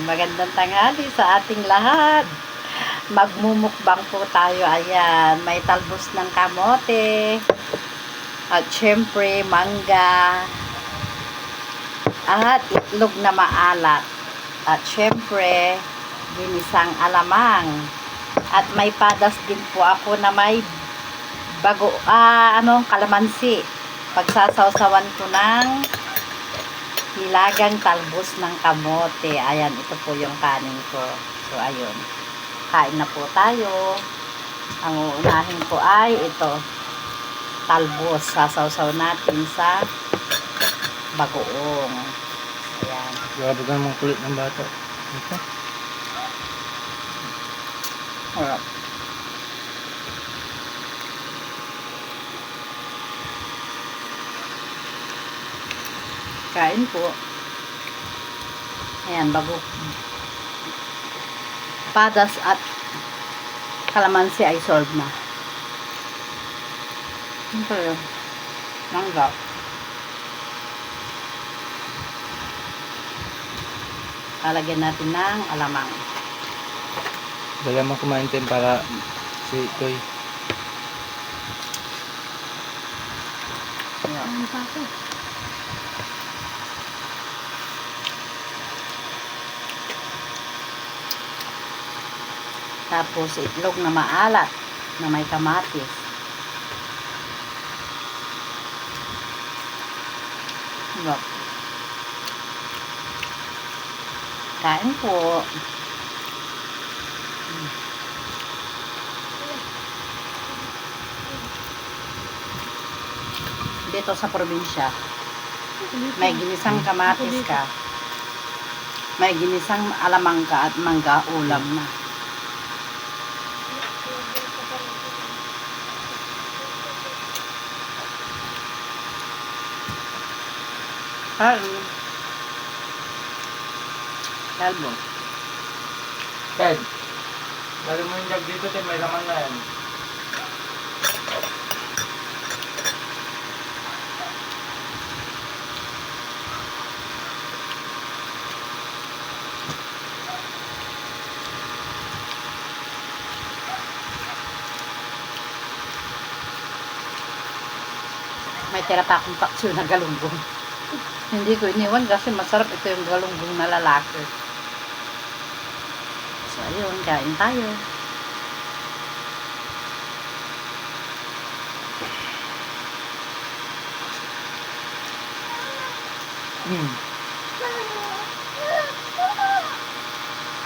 Magandang tanghali sa ating lahat. Magmumukbang po tayo. Ayan, may talbos ng kamote. At syempre, mangga. At itlog na maalat. At syempre, ginisang alamang. At may padas din po ako na may bago, ah, anong kalamansi. Pagsasawsawan ko ng hilagang talbos ng kamote. Ayan, ito po yung kanin ko. So, ayun. Kain na po tayo. Ang uunahin ko ay ito. Talbos. Sasawsaw natin sa bagoong. Ayan. Grabe ka naman kulit ng bata. Ito. Alright. Kain po. Ayan, bago. Padas at kalamansi ay solve na. Ito yun. Mangga. Lalagyan natin ng alamang. Dala mo kumain din para si Toy. Ayan. Tapos itlog na maalat na may kamatis. Diba? Kain po. Dito sa probinsya, may ginisang kamatis ka. May ginisang alamang ka at mangga ulam na. Kain. Kalbo. Ted, dali mo yung jug dito, Ted. May laman na yan. May tira pa akong paksyo na galunggong. Hindi ko iniwan kasi masarap ito yung galunggong na lalaki. So, ayun, kain tayo. Hmm.